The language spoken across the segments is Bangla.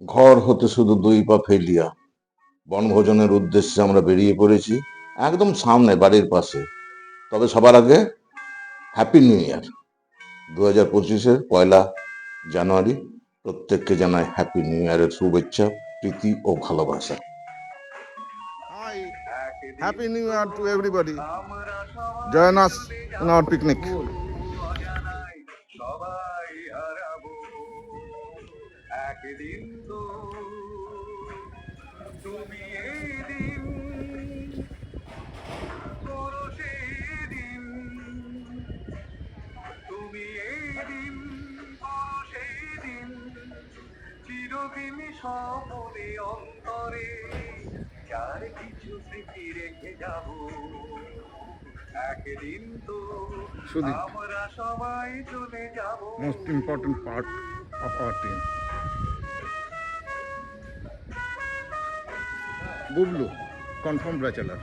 ঘর হতে শুধু দুই পা ফেলিয়া বনভোজনের উদ্দেশ্যে আমরা বেরিয়ে পড়েছি একদম সামনে বাড়ির পাশে। তবে সবার আগে হ্যাপি নিউ ইয়ার দু হাজার পঁচিশের পয়লা জানুয়ারি প্রত্যেককে জানাই হ্যাপি নিউ ইয়ারের শুভেচ্ছা প্রীতি ও ভালোবাসা। Happy new year to everybody everybody. Join us in our সবাই হারাবো একদিন তো তুমি এই দিন করো সেই দিন তুমি এই দিন করো সেই দিন চিরদিন স্বপনে অন্তরে যার কিছু স্মৃতি রেখে যাব। একদিন তো আমরা সবাই চলে যাব। Most important part of our team. Bublu confirm bachelor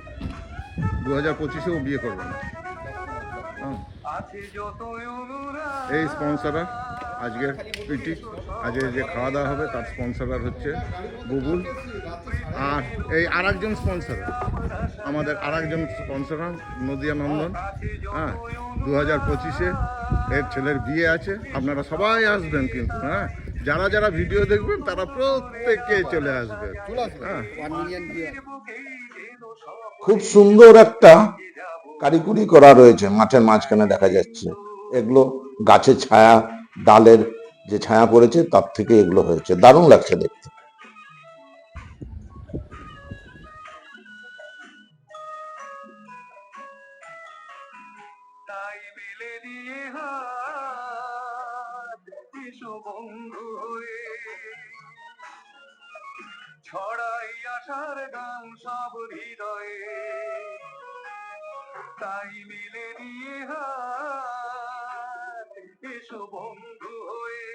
দু হাজার পঁচিশেও বিয়ে করবে না। হ্যাঁ, এই স্পন্সরার আজকের পিটি আজকে যে খাওয়া দাওয়া হবে তার স্পন্সরার হচ্ছে গুগল আর এই আর একজন স্পন্সরার আমাদের আর একজন স্পন্সরার নদিয়া নন্দন। হ্যাঁ দু হাজার পঁচিশে এর ছেলের বিয়ে আছে। আপনারা সবাই আসবেন কিন্তু হ্যাঁ। যারা যারা ভিডিও দেখবেন তারা প্রত্যেকে চলে আসবে। হ্যাঁ। খুব সুন্দর একটা কারিকুরি করা রয়েছে মাঠের মাঝখানে দেখা যাচ্ছে। এগুলো গাছের ছায়া ডালের যে ছায়া পড়েছে তার থেকে এগুলো হয়েছে। দারুণ লাগছে দেখতে। তাই মেলে দিয়ে হাত হয়ে ছড়াই আশার গান সব হৃদয়ে। তাই মিলে দিয়ে হাত, এসো বন্ধু হয়ে।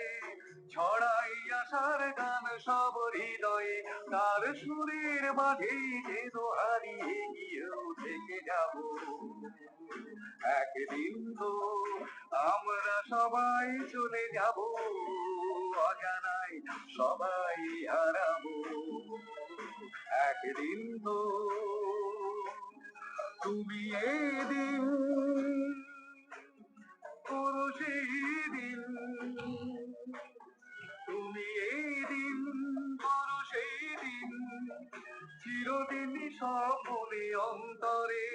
ছড়াই আশার গান সব হৃদয়ে, তার সুরের মাঝেই যে হারিয়ে গিয়েও থেকে যাব। একদিন তো আমরা সবাই চলে যাব। অজানাই সবাই হারাবো একদিন তো তুমি এই দিন করো সেই দিন তুমি এই দিন করো সেই দিন চিরদিন সপনে অন্তরে,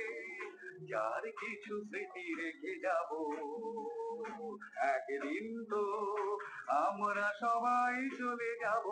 যার কিছু স্মৃতি রেখে যাব। একদিন তো আমরা সবাই চলে যাব।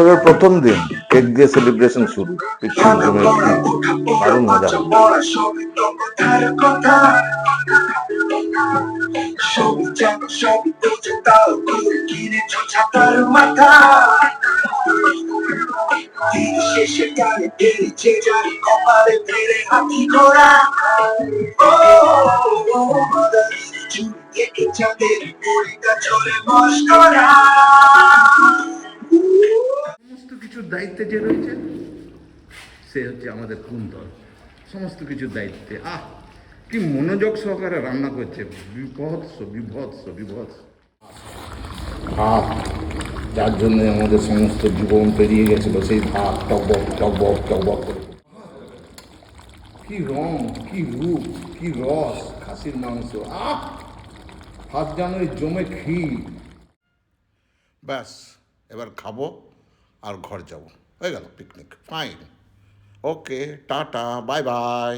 বছরের প্রথম দিন কেক দিয়ে সেলিব্রেশন শুরু দারুণ মজা যার কপালে ফেরে হাতি ঘোড়া ও চুল থেকে চাঁদের পরিকা চলে মস্করা দায়িত্বে যে রয়েছে সে হচ্ছে আমাদের কুন্তল সমস্ত কিছুর দায়িত্বে। আহ কি মনোযোগ সহকারে রান্না করছে। বিভৎস বিভৎস বিভৎস। ভাত যার জন্য আমাদের সমস্ত জীবন পেরিয়ে গেছিল সেই ভাত টকবক টকবক টকবক করে। কি রং কি রূপ কি রস খাসির মাংস। আহ ভাত যেন জমে ক্ষীর। ব্যাস এবার খাব আর ঘর যাব। হয়ে গেল picnic fine okay tata bye bye